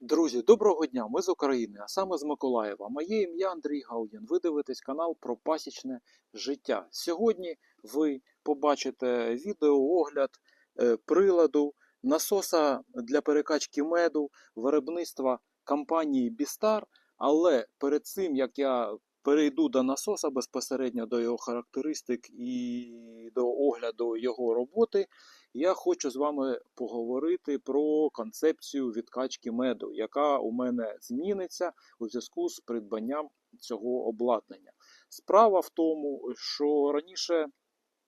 Друзі, доброго дня! Ми з України, а саме з Миколаєва. Моє ім'я Андрій Гаудін. Ви дивитесь канал про пасічне життя. Сьогодні ви побачите відеоогляд е, приладу насоса для перекачки меду виробництва компанії Бістар. Але перед цим як я перейду до насоса безпосередньо до його характеристик і до огляду його роботи, я хочу з вами поговорити про концепцію відкачки меду, яка у мене зміниться у зв'язку з придбанням цього обладнання. Справа в тому, що раніше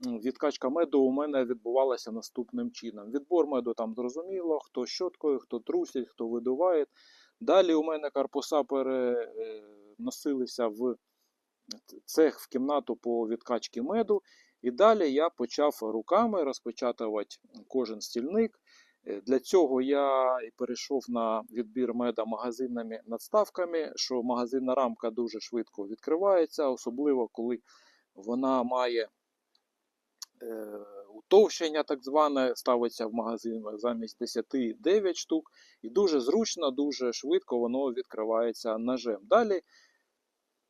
відкачка меду у мене відбувалася наступним чином. Відбор меду там зрозуміло, хто щоткою, хто трусить, хто видуває. Далі у мене корпуса переносилися в цех в кімнату по відкачці меду. І далі я почав руками розпечатувати кожен стільник. Е, Для цього я перейшов на відбір меда магазинними надставками, що магазинна рамка дуже швидко відкривається, особливо коли вона має е, утовщення, так зване, ставиться в магазин замість 10 9 штук. І дуже зручно, дуже швидко воно відкривається ножем. Далі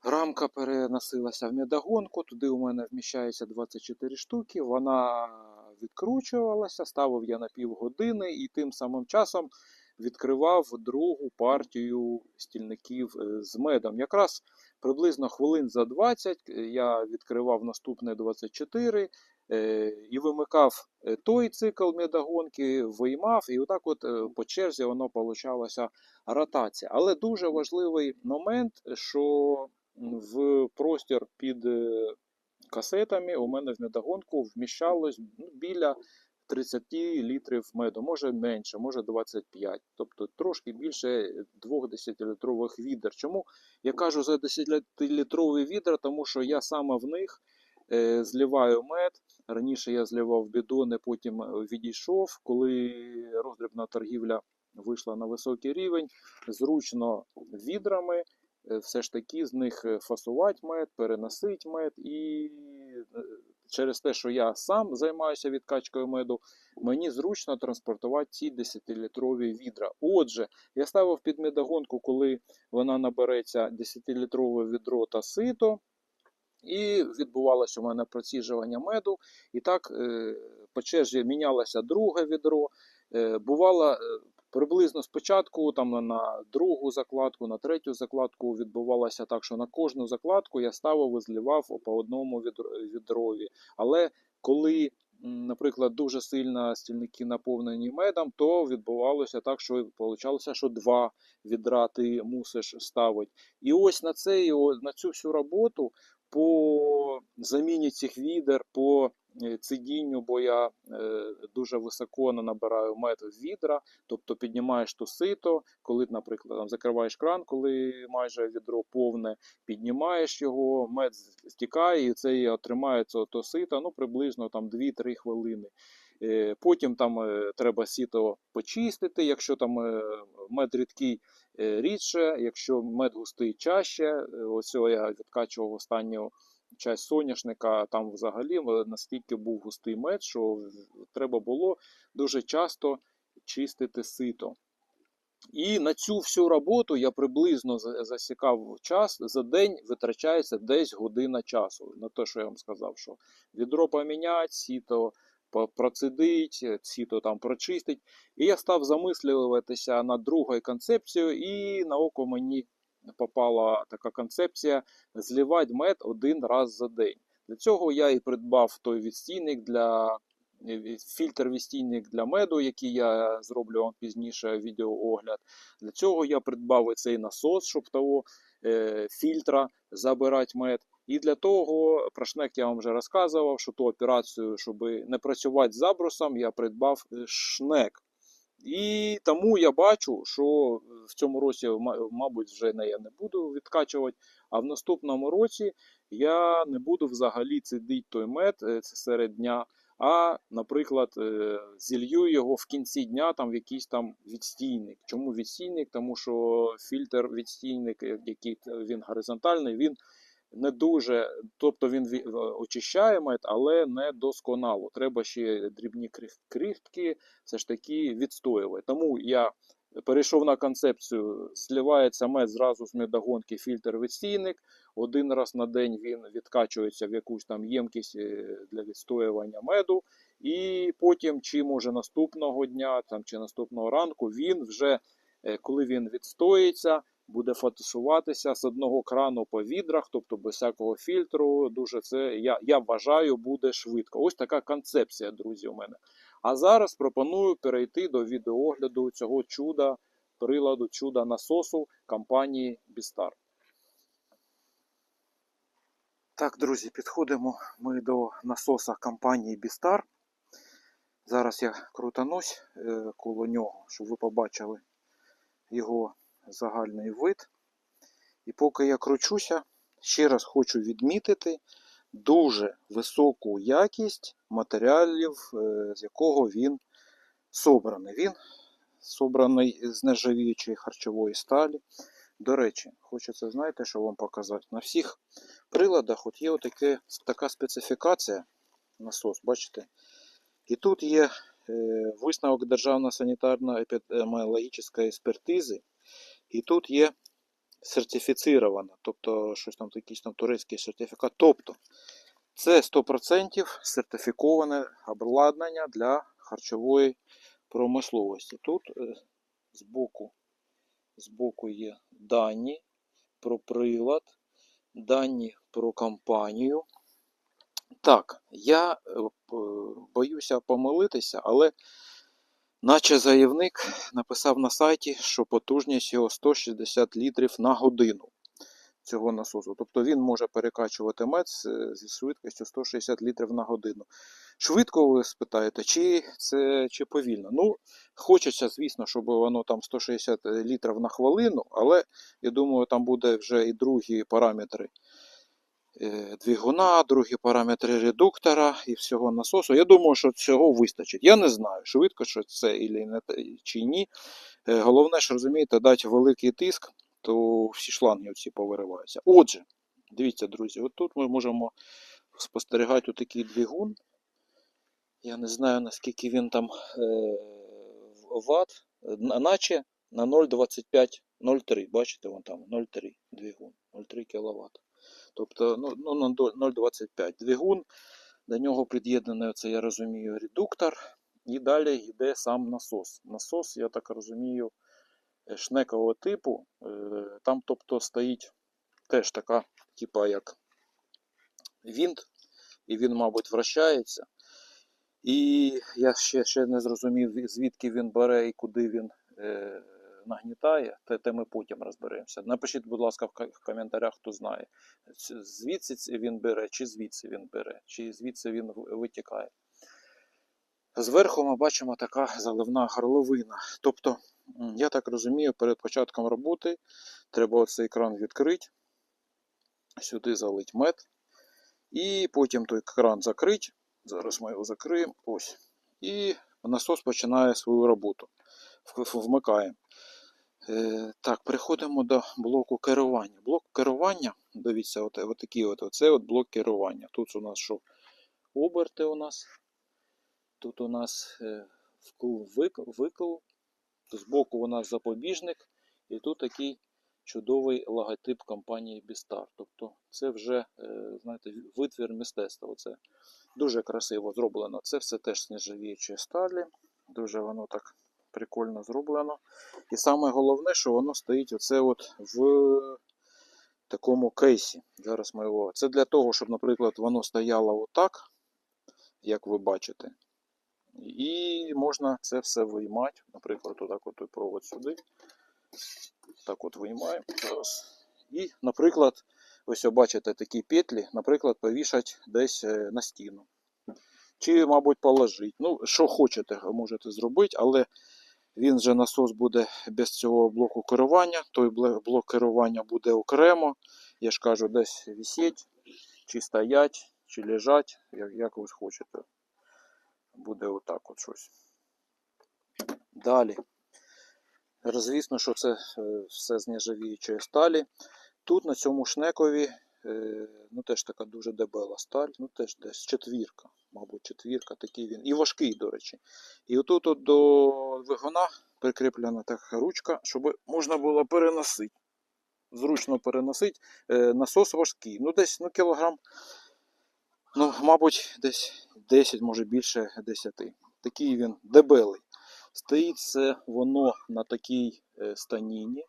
Рамка переносилася в медогонку, туди у мене вміщається 24 штуки. Вона відкручувалася, ставив я на півгодини і тим самим часом відкривав другу партію стільників е, з медом. Якраз приблизно хвилин за 20 я відкривав наступне 24 е, і вимикав е, той цикл медогонки, виймав, і отак от е, по черзі воно получалася ротація. Але дуже важливий момент, що в простір під е, касетами у мене в медогонку вміщалось ну, біля 30 літрів меду, може менше, може 25, тобто трошки більше 2 10-літрових відер. Чому я кажу за 10-літровий відер? Тому що я саме в них е, зливаю мед. Раніше я зливав бідони, потім е, відійшов, коли роздрібна торгівля вийшла на високий рівень, зручно відрами все ж таки з них е, фасувати мед, переносити мед. І е, через те, що я сам займаюся відкачкою меду, мені зручно транспортувати ці 10-літрові відра. Отже, я ставив під медогонку, коли вона набереться 10-літрове відро та сито. І відбувалося у мене проціжування меду. І так е, по черзі мінялося друге відро. Е, Бувало е, приблизно спочатку там на- другу закладку, на третю закладку відбувалося так, що на кожну закладку я ставив і зливав по одному відрові. Але коли, наприклад, дуже сильно стільники наповнені медом, то відбувалося так, що получалося, що два відра ти мусиш ставити. І ось на цей, на цю всю роботу по заміні цих відер, по цидінню, бо я е, дуже високо набираю мед в відра, тобто піднімаєш то сито, коли, наприклад, там, закриваєш кран, коли майже відро повне, піднімаєш його, мед стікає, і це і отримається то сито, ну приблизно там 2-3 хвилини. Е, Потім там е, треба сіто почистити, якщо там е, мед рідкий е, рідше, якщо мед густий чаще. Е, Ось я відкачував останню часть соняшника, там взагалі настільки був густий мед, що треба було дуже часто чистити сито. І на цю всю роботу я приблизно засікав час. За день витрачається десь година часу. На те, що я вам сказав, що відро поміняти, сіто процедить, сіто там прочистить. І я став замислюватися над другою концепцією, і на око мені попала така концепція зливати мед один раз за день. Для цього я і придбав той відстійник для е, фільтр відстійник для меду, який я зроблю вам пізніше відеоогляд. Для цього я придбав і цей насос, щоб того е, фільтра забирати мед. І для того, про шнек я вам вже розказував, що ту операцію, щоб не працювати з забросом, я придбав е, шнек. І тому я бачу, що в цьому році, мабуть, вже не, я не буду відкачувати, а в наступному році я не буду взагалі цідити той мед е, серед дня, а, наприклад, е, зілью його в кінці дня там в якийсь там відстійник. Чому відстійник? Тому що фільтр відстійник, е, який він горизонтальний, він не дуже, тобто він очищає мед, але не досконало. Треба ще дрібні крихтки все ж таки відстоювати. Тому я перейшов на концепцію, зливається мед зразу з медогонки, фільтр відстійник. Один раз на день він відкачується в якусь там ємкість е, для відстоювання меду. І потім, чи може наступного дня там, чи наступного ранку, він вже, е, коли він відстоїться, буде фотосуватися з одного крану по відрах, тобто без всякого фільтру. Дуже це я, я вважаю, буде швидко. Ось така концепція, друзі, у мене. А зараз пропоную перейти до відеоогляду цього чуда, приладу чуда насосу компанії Бістар. Так, друзі, підходимо ми до насоса компанії Бістар. Зараз я крутанусь е, коло нього, щоб ви побачили його загальний вид. І поки я кручуся, ще раз хочу відмітити дуже високу якість матеріалів, е, з якого він собраний. Він собраний з нержавіючої харчової сталі. До речі, хочеться, знаєте, що вам показати? На всіх приладах от є отаке, така специфікація насос, бачите? І тут є е, висновок Державної санітарно-епідеміологічної експертизи, і тут є сертифіцировано, тобто щось там якийсь там турецький сертифікат. Тобто це 100% сертифіковане обладнання для харчової промисловості. Тут е, збоку, збоку є дані про прилад, дані про компанію. Так, я е, боюся помилитися, але наче заявник написав на сайті, що потужність його 160 літрів на годину цього насосу. Тобто він може перекачувати мед зі швидкістю 160 літрів на годину. Швидко ви спитаєте, чи це чи повільно? Ну, хочеться, звісно, щоб воно там 160 літрів на хвилину, але я думаю, там буде вже і другі параметри двигуна, другі параметри редуктора і всього насосу. Я думаю, що цього вистачить. Я не знаю, швидко, що це чи ні. Е, Головне ж розумієте, дати великий тиск, то всі шланги оці повириваються. Отже, дивіться, друзі, от тут ми можемо спостерігати отакий двигун. Я не знаю, наскільки він там е, ватт, е, наче на 0,25, 0,3. Бачите, вон там 0,3 двигун, 0,3 кВт. Тобто ну, ну, 0,25 двигун. До нього під'єднаний, це я розумію, редуктор. І далі йде сам насос. Насос, я так розумію, е, шнекового типу. Е, Там, тобто, стоїть теж така, типа як вінт, і він, мабуть, вращається. І я ще, ще не зрозумів, звідки він бере і куди він е, нагнітає, те, ми потім розберемося. Напишіть, будь ласка, в коментарях, хто знає, звідси він бере, чи звідси він бере, чи звідси він витікає. Зверху ми бачимо така заливна горловина. Тобто, я так розумію, перед початком роботи треба оцей кран відкрити, сюди залить мед, і потім той кран закрити. Зараз ми його закриємо. Ось. І насос починає свою роботу. Вмикаємо. Е, так, переходимо до блоку керування. Блок керування, дивіться, от, от такий от, оце от блок керування. Тут у нас що? Оберти у нас. Тут у нас е, вкл, викл, викл. Збоку у нас запобіжник. І тут такий чудовий логотип компанії Бістар. Тобто це вже, е, знаєте, витвір мистецтва. Оце дуже красиво зроблено. Це все теж з нержавіючої сталі. Дуже воно так прикольно зроблено. І саме головне, що воно стоїть оце от в такому кейсі. Зараз ми його. Це для того, щоб, наприклад, воно стояло отак, як ви бачите. І можна це все виймати. Наприклад, отак от той провод сюди. Так от виймаємо. Зараз. І, наприклад, ось бачите такі петлі, наприклад, повішати десь е, на стіну. Чи, мабуть, положити. Ну, що хочете, можете зробити, але він же насос буде без цього блоку керування. Той блок керування буде окремо. Я ж кажу, десь висіть, чи стоять, чи лежать, як, як ви хочете. Буде отак от щось. Далі. Звісно, що це е, все з нержавіючої сталі. Тут на цьому шнекові, ну теж така дуже дебела сталь, ну теж десь четвірка. мабуть, четвірка, такий він. І важкий, до речі. І отут от до двигуна прикріплена така ручка, щоб можна було переносити. Зручно переносити. Е, насос важкий. Ну, десь ну, кілограм, ну, мабуть, десь 10, може більше 10. Такий він дебелий. Стоїть це воно на такій е, станіні.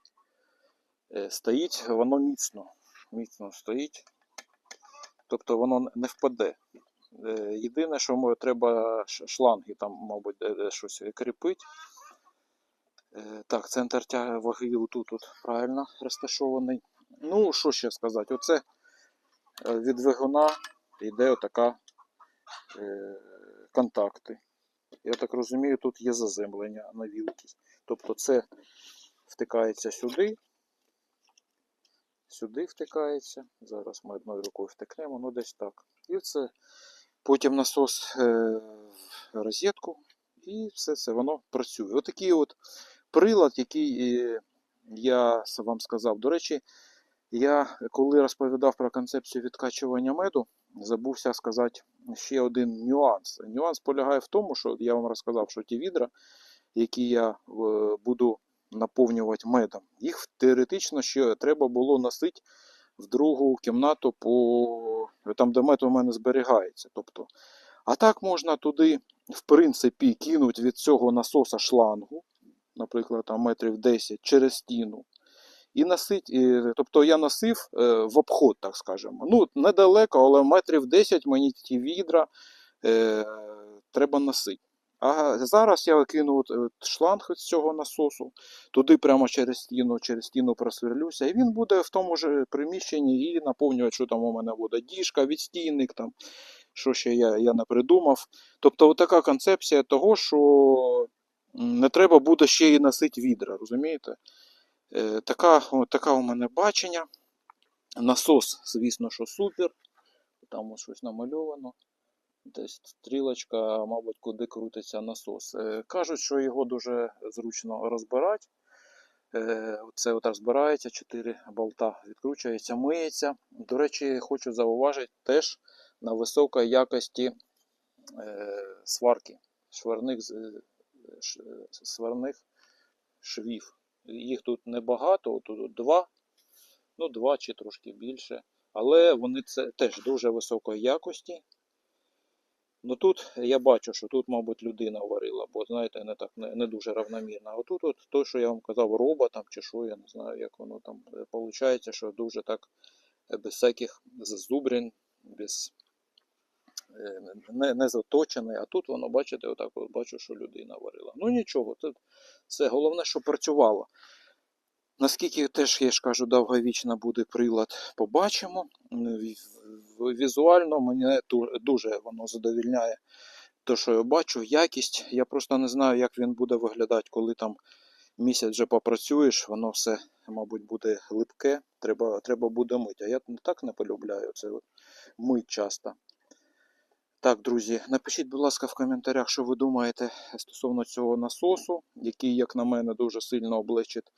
Е, Стоїть воно міцно. Міцно стоїть. Тобто воно не впаде. Е, Єдине, що мо- треба шланги там, мабуть, щось кріпить. Е, Так, центр тяги ваги отут от правильно розташований. Ну, що ще сказати? Оце е, від двигуна йде отака контакти. Я так розумію, тут є заземлення на вілки. Тобто це втикається сюди. Сюди втикається. Зараз ми одною рукою втикнемо, ну десь так. І це потім насос е, в розетку, і все це воно працює. Отакий от прилад, який е, я вам сказав. До речі, я коли розповідав про концепцію відкачування меду, забувся сказати ще один нюанс. Нюанс полягає в тому, що я вам розказав, що ті відра, які я е, буду наповнювати медом, їх теоретично ще треба було носити в другу кімнату, по там, де мед у мене зберігається. Тобто, а так можна туди, в принципі, кинути від цього насоса шлангу, наприклад, там метрів 10 через стіну. І носить, тобто я носив е, в обход, так скажемо. Ну, недалеко, але метрів 10 мені ті відра е, треба носити. А зараз я кину от, от шланг з цього насосу, туди прямо через стіну, через стіну просверлюся, і він буде в тому ж приміщенні і наповнювати, що там у мене буде діжка, відстійник, там, що ще я, я не придумав. Тобто, така концепція того, що не треба буде ще і носити відра, розумієте? Е, така, така у мене бачення. Насос, звісно, що супер. Там ось щось намальовано. Десь стрілочка, мабуть, куди крутиться насос. Е, Кажуть, що його дуже зручно розбирати. Е, Це от розбирається, 4 болта відкручується, миється. До речі, хочу зауважити теж на високій якості е, сварки, шварних, сварних швів. Їх тут небагато, тут два, ну два чи трошки більше. Але вони це теж дуже високої якості. Ну тут я бачу, що тут, мабуть, людина варила, бо знаєте, не так не, не дуже равномірно. А отут, от то, що я вам казав, роба чи що, я не знаю, як воно там виходить, що дуже так е, без всяких зазубрин, без е, не, не заточений. А тут воно, бачите, отак от бачу, що людина варила. Ну нічого, це, це головне, що працювало. Наскільки теж, я ж кажу, довговічно буде прилад, побачимо. Візуально мене дуже воно задовільняє те, що я бачу, якість. Я просто не знаю, як він буде виглядати, коли там місяць вже попрацюєш, воно все, мабуть, буде липке, треба, треба буде мити. А я так не полюбляю це мить часто. Так, друзі, напишіть, будь ласка, в коментарях, що ви думаєте стосовно цього насосу, який, як на мене, дуже сильно облегчить е,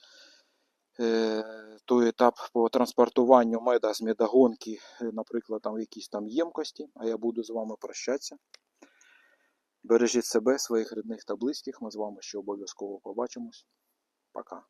той етап по транспортуванню меда з медогонки, е, наприклад, там в якійсь там ємкості, а я буду з вами прощатися. Бережіть себе, своїх рідних та близьких. Ми з вами ще обов'язково побачимось. Пока.